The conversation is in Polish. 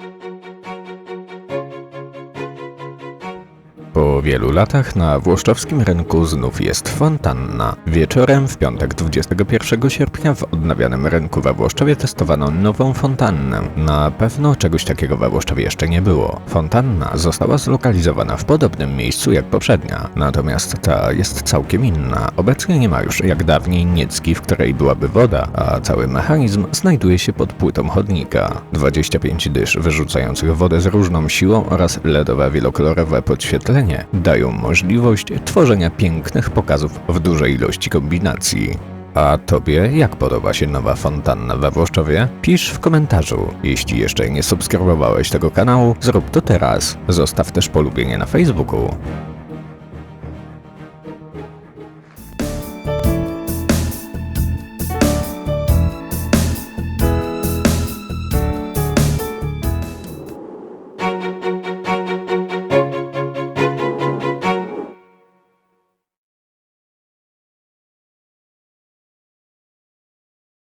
Thank you. Po wielu latach na włoszczowskim rynku znów jest fontanna. Wieczorem w piątek 21 sierpnia w odnawianym rynku we Włoszczowie testowano nową fontannę. Na pewno czegoś takiego we Włoszczowie jeszcze nie było. Fontanna została zlokalizowana w podobnym miejscu jak poprzednia, natomiast ta jest całkiem inna. Obecnie nie ma już jak dawniej niecki, w której byłaby woda, a cały mechanizm znajduje się pod płytą chodnika. 25 dysz wyrzucających wodę z różną siłą oraz LEDowe wielokolorowe podświetlenie dają możliwość tworzenia pięknych pokazów w dużej ilości kombinacji. A tobie jak podoba się nowa fontanna we Włoszczowie? Pisz w komentarzu. Jeśli jeszcze nie subskrybowałeś tego kanału, zrób to teraz. Zostaw też polubienie na Facebooku.